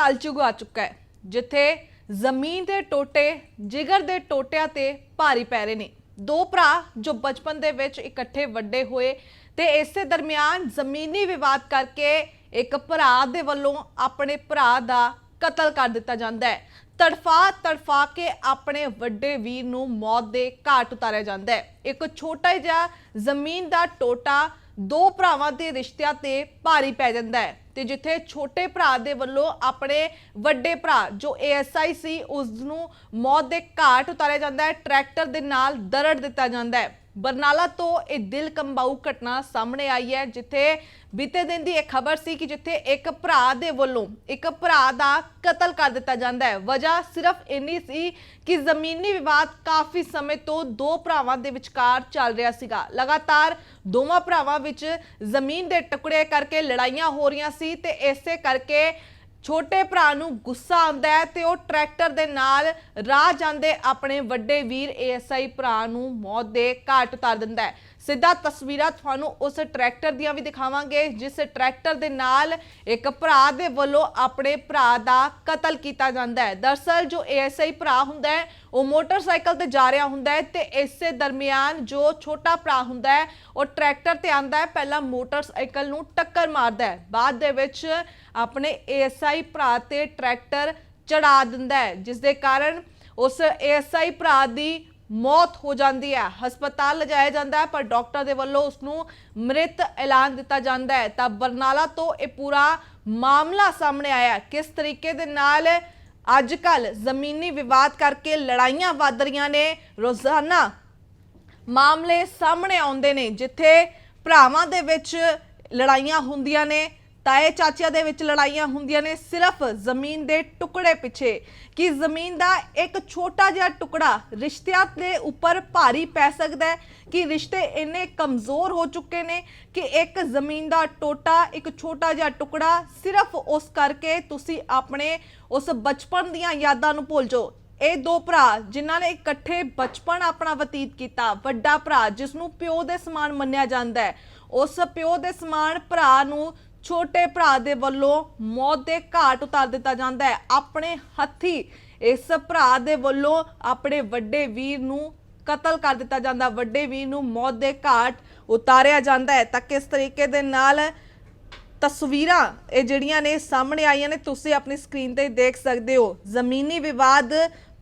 ਕਲਯੁਗ ਆ ਚੁੱਕਾ ਹੈ, ਜਿੱਥੇ ਜ਼ਮੀਨ ਦੇ ਟੋਟੇ, ਜਿਗਰ ਦੇ ਟੋਟਿਆਂ ਤੇ ਭਾਰੀ ਪੈ ਰਹੇ ਨੇ। ਦੋ ਭਰਾ ਜੋ ਬਚਪਨ ਦੇ ਵਿੱਚ ਇਕੱਠੇ ਵੱਡੇ ਹੋਏ ਤੇ ਇਸੇ ਦਰਮਿਆਨ ਜ਼ਮੀਨੀ ਵਿਵਾਦ ਕਰਕੇ ਇੱਕ ਭਰਾ ਦੇ ਵੱਲੋਂ ਆਪਣੇ ਭਰਾ ਦਾ ਕਤਲ ਕਰ ਦਿੱਤਾ ਜਾਂਦਾ ਹੈ। ਤੜਫਾ ਤੜਫਾ ਕੇ ਆਪਣੇ ਵੱਡੇ ਵੀਰ ਨੂੰ ਮੌਤ ਦੇ ਘਾਟ ਉਤਾਰਿਆ ਜਾਂਦਾ ਹੈ। ਇੱਕ ਛੋਟਾ ਜਿਹਾ ਜ਼ਮੀਨ ਦਾ ਟੋਟਾ ਦੋ ਭਰਾਵਾਂ ਦੇ ਰਿਸ਼ਤਿਆਂ ਤੇ ਭਾਰੀ ਪੈ ਜਾਂਦਾ ਹੈ। ਤੇ ਜਿੱਥੇ ਛੋਟੇ ਭਰਾ ਦੇ ਵੱਲੋਂ ਆਪਣੇ ਵੱਡੇ ਭਰਾ, ਜੋ ਏਐਸਆਈ ਸੀ ਉਸ ਨੂੰ ਮੌਤ ਦੇ ਘਾਟ ਉਤਾਰਿਆ ਜਾਂਦਾ ਹੈ, ਟਰੈਕਟਰ ਦੇ ਨਾਲ ਦਰੜ ਦਿੱਤਾ ਜਾਂਦਾ ਹੈ। ਬਰਨਾਲਾ ਤੋਂ ਇਹ ਦਿਲ ਕੰਬਾਊ ਘਟਨਾ ਸਾਹਮਣੇ ਆਈ ਹੈ, ਜਿੱਥੇ ਬੀਤੇ ਦਿਨ ਦੀ ਇੱਕ ਖਬਰ ਸੀ ਕਿ ਜਿੱਥੇ ਇੱਕ ਭਰਾ ਦੇ ਵੱਲੋਂ, ਇੱਕ ਭਰਾ ਦਾ ਕਤਲ ਕਰ ਦਿੱਤਾ ਜਾਂਦਾ ਹੈ। ਵਜ੍ਹਾ ਸਿਰਫ ਇੰਨੀ ਸੀ ਕਿ ਜ਼ਮੀਨੀ ਵਿਵਾਦ ਕਾਫੀ ਸਮੇਂ ਤੋਂ ਦੋ ਭਰਾਵਾਂ ਦੇ ਵਿਚਕਾਰ ਚੱਲ ਰਿਹਾ ਸੀਗਾ। ਲਗਾਤਾਰ ਦੋਵਾਂ ਭਰਾਵਾਂ ਵਿੱਚ ਜ਼ਮੀਨ ਦੇ ਟੁਕੜੇ ਕਰਕੇ ਲੜਾਈਆਂ ਹੋ ਰਹੀਆਂ ਸੀ ਤੇ ਇਸੇ ਕਰਕੇ ਛੋਟੇ ਭਰਾ ਨੂੰ ਗੁੱਸਾ ਆਉਂਦਾ ਹੈ ਤੇ ਉਹ ਟਰੈਕਟਰ ਦੇ ਨਾਲ ਰਾਹ ਜਾਂਦੇ ਆਪਣੇ ਵੱਡੇ ਵੀਰ ਏਐਸਆਈ ਭਰਾ ਨੂੰ ਮੌਤ ਦੇ ਘਾਟ ਉਤਾਰ ਦਿੰਦਾ ਹੈ। ਸਿੱਧਾ ਤਸਵੀਰਾਂ ਤੁਹਾਨੂੰ ਉਸ ਟਰੈਕਟਰ ਦੀਆਂ ਵੀ ਦਿਖਾਵਾਂਗੇ, ਜਿਸ ਟਰੈਕਟਰ ਦੇ ਨਾਲ ਇੱਕ ਭਰਾ ਦੇ ਵੱਲੋਂ ਆਪਣੇ ਭਰਾ ਦਾ ਕਤਲ ਕੀਤਾ ਜਾਂਦਾ ਹੈ। ਦਰਸਲ ਜੋ ਏਐਸਆਈ ਭਰਾ ਹੁੰਦਾ ਹੈ, ਉਹ ਮੋਟਰਸਾਈਕਲ ਤੇ ਜਾ ਰਿਹਾ ਹੁੰਦਾ ਹੈ ਤੇ ਇਸੇ ਦਰਮਿਆਨ ਜੋ ਛੋਟਾ ਭਰਾ ਹੁੰਦਾ ਹੈ, ਉਹ ਟਰੈਕਟਰ ਤੇ ਆਂਦਾ ਹੈ, ਪਹਿਲਾਂ ਮੋਟਰਸਾਈਕਲ ਨੂੰ ਟੱਕਰ ਮਾਰਦਾ ਹੈ। ਬਾਅਦ ਦੇ ਵਿੱਚ ਆਪਣੇ ਏਐਸਆਈ ਭਰਾ ਤੇ ਟਰੈਕਟਰ ਚੜਾ ਦਿੰਦਾ ਹੈ, ਜਿਸ ਦੇ ਕਾਰਨ ਉਸ ਏਐਸਆਈ ਭਰਾ ਦੀ ਮੌਤ ਹੋ ਜਾਂਦੀ ਹੈ, ਹਸਪਤਾਲ ਲਿਜਾਇਆ ਜਾਂਦਾ ਹੈ, ਪਰ ਡਾਕਟਰ ਦੇ ਵੱਲੋਂ ਉਸ ਨੂੰ ਮ੍ਰਿਤ ਐਲਾਨ ਦਿੱਤਾ ਜਾਂਦਾ ਹੈ। ਤਾਂ ਬਰਨਾਲਾ ਤੋਂ ਇਹ ਪੂਰਾ ਮਾਮਲਾ ਸਾਹਮਣੇ ਆਇਆ ਕਿਸ ਤਰੀਕੇ ਦੇ ਨਾਲ ਅੱਜ ਕੱਲ ਜ਼ਮੀਨੀ ਵਿਵਾਦ ਕਰਕੇ ਲੜਾਈਆਂ ਵੱਧ ਰਹੀਆਂ ਨੇ, ਰੋਜ਼ਾਨਾ ਮਾਮਲੇ ਸਾਹਮਣੇ ਆਉਂਦੇ ਨੇ, ਜਿੱਥੇ ਭਰਾਵਾਂ ਦੇ ਵਿੱਚ ਲੜਾਈਆਂ ਹੁੰਦੀਆਂ ਨੇ ਤਾਏ ਚਾਚਿਆਂ ਦੇ ਵਿੱਚ ਲੜਾਈਆਂ ਹੁੰਦੀਆਂ ਨੇ, ਸਿਰਫ ਜ਼ਮੀਨ ਦੇ ਟੁਕੜੇ ਪਿੱਛੇ। ਕਿ ਜ਼ਮੀਨ ਦਾ ਇੱਕ ਛੋਟਾ ਜਿਹਾ ਟੁਕੜਾ ਰਿਸ਼ਤਿਆਂ ਦੇ ਉੱਪਰ ਭਾਰੀ ਪੈ ਸਕਦਾ ਹੈ? ਕਿ ਰਿਸ਼ਤੇ ਇੰਨੇ ਕਮਜ਼ੋਰ ਹੋ ਚੁੱਕੇ ਨੇ ਕਿ ਇੱਕ ਜ਼ਮੀਨ ਦਾ ਟੋਟਾ, ਇੱਕ ਛੋਟਾ ਜਿਹਾ ਟੁਕੜਾ ਸਿਰਫ ਉਸ ਕਰਕੇ ਤੁਸੀਂ ਆਪਣੇ, ਉਸ ਬਚਪਨ ਦੀਆਂ ਯਾਦਾਂ ਨੂੰ ਭੁੱਲ ਜਾਓ? ਇਹ ਦੋ ਭਰਾ ਜਿਨ੍ਹਾਂ ਨੇ ਇਕੱਠੇ ਬਚਪਨ ਆਪਣਾ ਬਤੀਤ ਕੀਤਾ, ਵੱਡਾ ਭਰਾ ਜਿਸ ਨੂੰ ਪਿਓ ਦੇ ਸਮਾਨ ਮੰਨਿਆ ਜਾਂਦਾ ਹੈ, ਉਸ ਪਿਓ ਦੇ ਸਮਾਨ ਭਰਾ ਨੂੰ ਛੋਟੇ ਭਰਾ ਦੇ ਵੱਲੋਂ ਮੌਤ ਦੇ ਘਾਟ ਉਤਾਰ ਦਿੱਤਾ ਜਾਂਦਾ ਹੈ। ਆਪਣੇ ਹੱਥੀ ਇਸ ਭਰਾ ਦੇ ਵੱਲੋਂ ਆਪਣੇ ਵੱਡੇ ਵੀਰ ਨੂੰ ਕਤਲ ਕਰ ਦਿੱਤਾ ਜਾਂਦਾ। ਵੱਡੇ ਵੀਰ ਨੂੰ ਮੌਤ ਦੇ ਘਾਟ ਉਤਾਰਿਆ ਜਾਂਦਾ ਹੈ। ਤਾਂ ਕਿਸ ਤਰੀਕੇ ਦੇ ਨਾਲ ਤਸਵੀਰਾਂ ਇਹ ਜਿਹੜੀਆਂ ਨੇ ਸਾਹਮਣੇ ਆਈਆਂ ਨੇ, ਤੁਸੀਂ ਆਪਣੀ ਸਕਰੀਨ ਤੇ ਦੇਖ ਸਕਦੇ ਹੋ। ਜ਼ਮੀਨੀ ਵਿਵਾਦ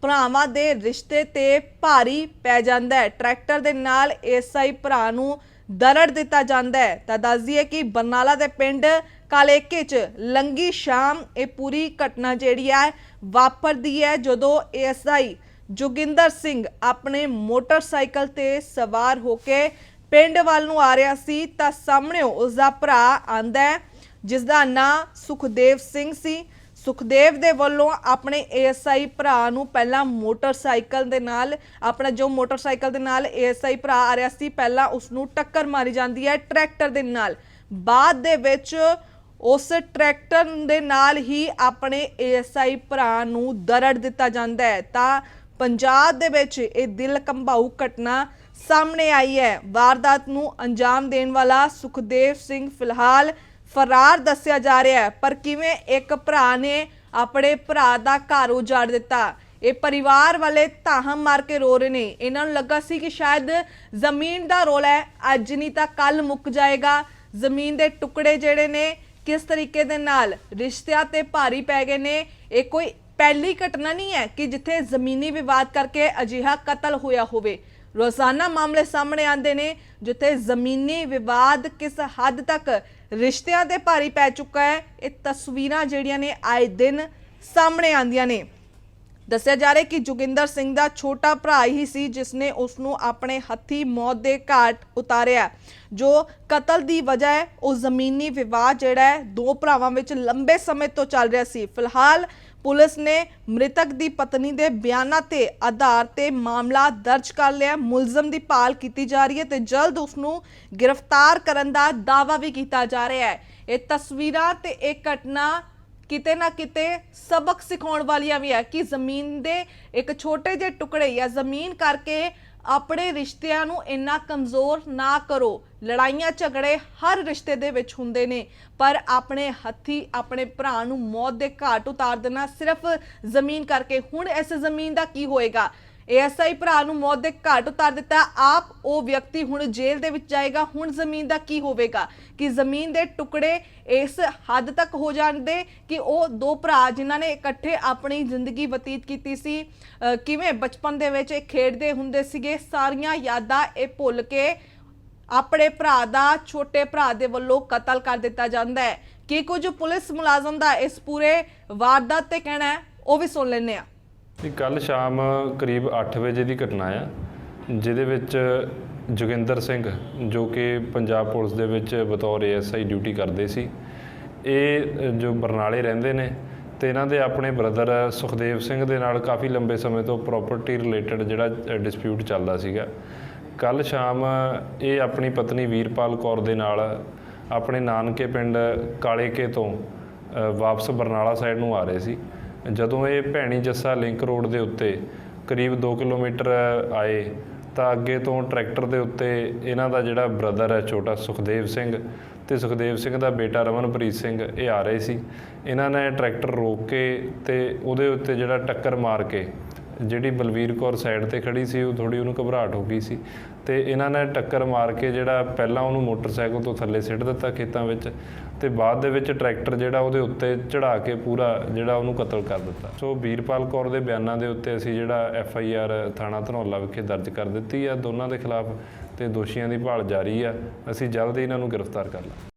ਭਰਾਵਾਂ ਦੇ ਰਿਸ਼ਤੇ ਤੇ ਭਾਰੀ ਪੈ ਜਾਂਦਾ ਹੈ। ਟਰੈਕਟਰ ਦੇ ਨਾਲ ਐਸਆਈ ਭਰਾ ਨੂੰ ਦਰੜ ਦਿੱਤਾ ਜਾਂਦਾ ਹੈ। ਤਾਂ ਦੱਸ ਦਈਏ ਕਿ ਬਰਨਾਲਾ ਦੇ ਪਿੰਡ ਕਾਲੇਕੇ ਚ ਲੰਗੀ ਸ਼ਾਮ ਇਹ ਪੂਰੀ ਘਟਨਾ ਜਿਹੜੀ ਹੈ ਵਾਪਰਦੀ ਹੈ, ਜਦੋਂ ਐਸਆਈ ਜੋਗਿੰਦਰ ਸਿੰਘ ਆਪਣੇ ਮੋਟਰਸਾਈਕਲ ਤੇ ਸਵਾਰ ਹੋ ਕੇ ਪਿੰਡ ਵੱਲ ਨੂੰ ਆ ਰਿਹਾ ਸੀ, ਤਾਂ ਸਾਹਮਣੇ ਉਸ ਦਾ ਭਰਾ ਆਂਦਾ ਹੈ ਜਿਸ ਦਾ ਨਾਂ ਸੁਖਦੇਵ ਸਿੰਘ ਸੀ। ਸੁਖਦੇਵ ਦੇ ਵੱਲੋਂ ਆਪਣੇ ਏਐਸਆਈ ਭਰਾ ਨੂੰ ਪਹਿਲਾਂ ਮੋਟਰਸਾਈਕਲ ਦੇ ਨਾਲ, ਆਪਣਾ ਜੋ ਮੋਟਰਸਾਈਕਲ ਦੇ ਨਾਲ ਏਐਸਆਈ ਭਰਾ ਆ ਰਿਹਾ ਸੀ, ਪਹਿਲਾਂ ਉਸ ਨੂੰ ਟੱਕਰ ਮਾਰੀ ਜਾਂਦੀ ਹੈ ਟਰੈਕਟਰ ਦੇ ਨਾਲ। ਬਾਅਦ ਦੇ ਵਿੱਚ ਉਸ ਟਰੈਕਟਰ ਦੇ ਨਾਲ ਹੀ ਆਪਣੇ ਏਐਸਆਈ ਭਰਾ ਨੂੰ ਦਰੜ ਦਿੱਤਾ ਜਾਂਦਾ ਹੈ। ਤਾਂ ਪੰਜਾਬ ਦੇ ਵਿੱਚ ਇਹ ਦਿਲ ਕੰਬਾਊ ਘਟਨਾ ਸਾਹਮਣੇ ਆਈ ਹੈ। ਵਾਰਦਾਤ ਨੂੰ ਅੰਜਾਮ ਦੇਣ ਵਾਲਾ ਸੁਖਦੇਵ ਸਿੰਘ ਫਿਲਹਾਲ ਫਰਾਰ ਦੱਸਿਆ ਜਾ ਰਿਹਾ ਹੈ। ਪਰ ਕਿਵੇਂ ਇੱਕ ਭਰਾ ਨੇ ਆਪਣੇ ਭਰਾ ਦਾ ਘਰ ਉਜਾੜ ਦਿੱਤਾ? ਇਹ ਪਰਿਵਾਰ ਵਾਲੇ ਤਾਹਮ ਮਾਰ ਕੇ ਰੋ ਰਹੇ ਨੇ। ਇਹਨਾਂ ਨੂੰ ਲੱਗਾ ਸੀ ਕਿ ਸ਼ਾਇਦ ਜ਼ਮੀਨ ਦਾ ਰੋਲਾ ਹੈ। ਅੱਜ ਨਹੀਂ ਤਾਂ ਕੱਲ ਮੁੱਕ ਜਾਏਗਾ। ਜ਼ਮੀਨ ਦੇ ਟੁਕੜੇ ਜਿਹੜੇ ਨੇ, ਕਿਸ ਤਰੀਕੇ ਦੇ ਨਾਲ? ਰਿਸ਼ਤਿਆਂ ਤੇ ਭਾਰੀ ਪੈ ਗਏ ਨੇ। ਇਹ ਕੋਈ ਪਹਿਲੀ ਘਟਨਾ ਨਹੀਂ ਹੈ ਕਿ ਜਿੱਥੇ ਜ਼ਮੀਨੀ ਵਿਵਾਦ ਕਰਕੇ ਅਜਿਹਾ ਕਤਲ ਹੋਇਆ ਹੋਵੇ। ਰੋਜ਼ਾਨਾ ਮਾਮਲੇ ਸਾਹਮਣੇ ਆਉਂਦੇ ਨੇ, ਜਿੱਥੇ ਜ਼ਮੀਨੀ ਵਿਵਾਦ ਕਿਸ ਹੱਦ ਤੱਕ ਰਿਸ਼ਤਿਆਂ ਤੇ ਭਾਰੀ ਪੈ ਚੁੱਕਾ ਹੈ। ਇਹ ਤਸਵੀਰਾਂ ਜਿਹੜੀਆਂ ਨੇ ਆਏ ਦਿਨ ਸਾਹਮਣੇ ਆਉਂਦੀਆਂ ਨੇ। ਦੱਸਿਆ ਜਾ ਰਿਹਾ ਕਿ ਜੋਗਿੰਦਰ ਸਿੰਘ ਦਾ ਛੋਟਾ ਭਰਾ ਹੀ ਸੀ ਜਿਸ ਨੇ ਉਸ ਨੂੰ ਆਪਣੇ ਹੱਥੀ ਮੌਤ ਦੇ ਘਾਟ ਉਤਾਰਿਆ। ਜੋ ਕਤਲ ਦੀ ਵਜ੍ਹਾ ਹੈ, ਉਹ ਜ਼ਮੀਨੀ ਵਿਵਾਦ ਜਿਹੜਾ ਹੈ, ਦੋ ਭਰਾਵਾਂ ਵਿੱਚ ਲੰਬੇ ਸਮੇਂ ਤੋਂ ਚੱਲ ਰਿਹਾ ਸੀ। ਫਿਲਹਾਲ ਪੁਲਿਸ ਨੇ ਮ੍ਰਿਤਕ ਦੀ ਪਤਨੀ ਦੇ ਬਿਆਨਾਂ ਤੇ ਆਧਾਰ ਤੇ ਮਾਮਲਾ ਦਰਜ ਕਰ ਲਿਆ। ਮੁਲਜ਼ਮ ਦੀ ਭਾਲ ਕੀਤੀ ਜਾ ਰਹੀ ਹੈ ਤੇ ਜਲਦ ਉਸ ਨੂੰ ਗ੍ਰਿਫਤਾਰ ਕਰਨ ਦਾ ਦਾਅਵਾ ਵੀ ਕੀਤਾ ਜਾ ਰਿਹਾ ਹੈ। ਇਹ ਤਸਵੀਰਾਂ ਤੇ ਇਹ ਘਟਨਾ ਕਿਤੇ ਨਾ ਕਿਤੇ ਸਬਕ ਸਿਖਾਉਣ ਵਾਲੀਆਂ ਵੀ ਹੈ ਕਿ ਜ਼ਮੀਨ ਦੇ ਇੱਕ ਛੋਟੇ ਜਿਹੇ ਟੁਕੜੇ ਜਾਂ ਜ਼ਮੀਨ ਕਰਕੇ ਆਪਣੇ ਰਿਸ਼ਤਿਆਂ ਨੂੰ ਇੰਨਾ ਕਮਜ਼ੋਰ ਨਾ ਕਰੋ। ਲੜਾਈਆਂ ਝਗੜੇ ਹਰ ਰਿਸ਼ਤੇ ਦੇ ਵਿੱਚ ਹੁੰਦੇ ਨੇ, ਪਰ ਆਪਣੇ ਹੱਥੀ ਆਪਣੇ ਭਰਾ ਨੂੰ ਮੌਤ ਦੇ ਘਾਟ ਉਤਾਰ ਦੇਣਾ ਸਿਰਫ ਜ਼ਮੀਨ ਕਰਕੇ। ਹੁਣ ਇਸ ਜ਼ਮੀਨ ਦਾ ਕੀ ਹੋਏਗਾ? ਏਐਸਆਈ ਭਰਾ ਨੂੰ ਮੌਤ ਦੇ ਘਾਟ ਉਤਾਰ ਦਿੱਤਾ। ਆਪ ਉਹ ਵਿਅਕਤੀ ਹੁਣ ਜੇਲ੍ਹ ਦੇ ਵਿੱਚ ਜਾਏਗਾ। ਹੁਣ ਜ਼ਮੀਨ ਦਾ ਕੀ ਹੋਵੇਗਾ? ਕਿ ਜ਼ਮੀਨ ਦੇ ਟੁਕੜੇ ਇਸ ਹੱਦ ਤੱਕ ਹੋ ਜਾਂਦੇ ਕਿ ਉਹ ਦੋ ਭਰਾ ਜਿਨ੍ਹਾਂ ਨੇ ਇਕੱਠੇ ਆਪਣੀ ਜ਼ਿੰਦਗੀ ਬਤੀਤ ਕੀਤੀ ਸੀ। ਕਿਵੇਂ ਬਚਪਨ ਦੇ ਵਿੱਚ ਇਹ ਖੇਡਦੇ ਹੁੰਦੇ ਸੀਗੇ, ਸਾਰੀਆਂ ਯਾਦਾਂ ਇਹ ਭੁੱਲ ਕੇ ਆਪਣੇ ਭਰਾ ਦਾ, ਛੋਟੇ ਭਰਾ ਦੇ ਵੱਲੋਂ ਕਤਲ ਕਰ ਦਿੱਤਾ ਜਾਂਦਾ ਹੈ। ਕੀ ਕੁਝ ਪੁਲਿਸ ਮੁਲਾਜ਼ਮ ਦਾ ਇਸ ਪੂਰੇ ਵਾਰਦਾਤ ਤੇ ਕਹਿਣਾ ਉਹ ਵੀ ਸੁਣ ਲੈਂਦੇ ਆ ਇਹ ਕੱਲ ਸ਼ਾਮ ਕਰੀਬ 8 ਵਜੇ ਦੀ ਘਟਨਾ ਆ, ਜਿਹਦੇ ਵਿੱਚ ਜੋਗਿੰਦਰ ਸਿੰਘ, ਜੋ ਕਿ ਪੰਜਾਬ ਪੁਲਿਸ ਦੇ ਵਿੱਚ ਬਤੌਰ ਏਐਸਆਈ ਡਿਊਟੀ ਕਰਦੇ ਸੀ, ਇਹ ਜੋ ਬਰਨਾਲੇ ਰਹਿੰਦੇ ਨੇ ਤੇ ਇਹਨਾਂ ਦੇ ਆਪਣੇ ਬ੍ਰਦਰ ਸੁਖਦੇਵ ਸਿੰਘ ਦੇ ਨਾਲ ਕਾਫੀ ਲੰਬੇ ਸਮੇਂ ਤੋਂ ਪ੍ਰਾਪਰਟੀ ਰਿਲੇਟਡ ਜਿਹੜਾ ਡਿਸਪਿਊਟ ਚੱਲਦਾ ਸੀਗਾ। ਕੱਲ ਸ਼ਾਮ ਇਹ ਆਪਣੀ ਪਤਨੀ ਵੀਰਪਾਲ ਕੌਰ ਦੇ ਨਾਲ ਆਪਣੇ ਨਾਨਕੇ ਪਿੰਡ ਕਾਲੇਕੇ ਤੋਂ ਵਾਪਸ ਬਰਨਾਲਾ ਸਾਈਡ ਨੂੰ ਆ ਰਹੇ ਸੀ। ਜਦੋਂ ਇਹ ਭੈਣੀ ਜੱਸਾ ਲਿੰਕ ਰੋਡ ਦੇ ਉੱਤੇ ਕਰੀਬ 2 ਕਿਲੋਮੀਟਰ ਆਏ, ਤਾਂ ਅੱਗੇ ਤੋਂ ਟਰੈਕਟਰ ਦੇ ਉੱਤੇ ਇਹਨਾਂ ਦਾ ਜਿਹੜਾ ਬ੍ਰਦਰ ਹੈ, ਛੋਟਾ ਸੁਖਦੇਵ ਸਿੰਘ ਤੇ ਸੁਖਦੇਵ ਸਿੰਘ ਦਾ ਬੇਟਾ ਰਮਨਪ੍ਰੀਤ ਸਿੰਘ, ਇਹ ਆ ਰਹੇ ਸੀ। ਇਹਨਾਂ ਨੇ ਟਰੈਕਟਰ ਰੋਕ ਕੇ ਤੇ ਉਹਦੇ ਉੱਤੇ ਜਿਹੜਾ ਟੱਕਰ ਮਾਰ ਕੇ ਜਿਹੜੀ ਬਲਵੀਰ ਕੌਰ ਸਾਈਡ ਤੇ ਖੜੀ ਸੀ, ਉਹ ਥੋੜੀ ਉਹਨੂੰ ਘਬਰਾਹਟ ਹੋ ਗਈ ਸੀ। ਤੇ ਇਹਨਾਂ ਨੇ ਟੱਕਰ ਮਾਰ ਕੇ ਜਿਹੜਾ ਪਹਿਲਾਂ ਉਹਨੂੰ ਮੋਟਰਸਾਈਕਲ ਤੋਂ ਥੱਲੇ ਸਿੱਟ ਦਿੱਤਾ ਖੇਤਾਂ ਵਿੱਚ ਤੇ ਬਾਅਦ ਦੇ ਵਿੱਚ ਟਰੈਕਟਰ ਜਿਹੜਾ ਉਹਦੇ ਉੱਤੇ ਚੜਾ ਕੇ ਪੂਰਾ ਜਿਹੜਾ ਉਹਨੂੰ ਕਤਲ ਕਰ ਦਿੱਤਾ। ਸੋ ਵੀਰਪਾਲ ਕੌਰ ਦੇ ਬਿਆਨਾਂ ਦੇ ਉੱਤੇ ਅਸੀਂ ਜਿਹੜਾ ਐਫ ਆਈ ਆਰ ਥਾਣਾ ਧਨੌਲਾ ਵਿਖੇ ਦਰਜ ਕਰ ਦਿੱਤੀ ਆ। ਦੋਨਾਂ ਦੇ ਖਿਲਾਫ ਤੇ ਦੋਸ਼ੀਆਂ ਦੀ ਭਾਲ ਜਾਰੀ ਆ। ਅਸੀਂ ਜਲਦ ਹੀ ਇਹਨਾਂ ਨੂੰ ਗ੍ਰਿਫਤਾਰ ਕਰ ਲਾਂਗੇ।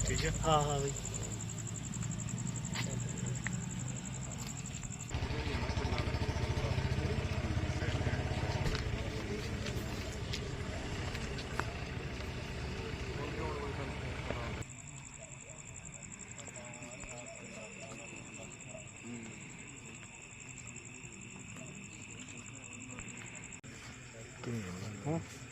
ਠੀਕ ਹੈ ਹਾਂ ਹਾਂ ਬਈ। Huh?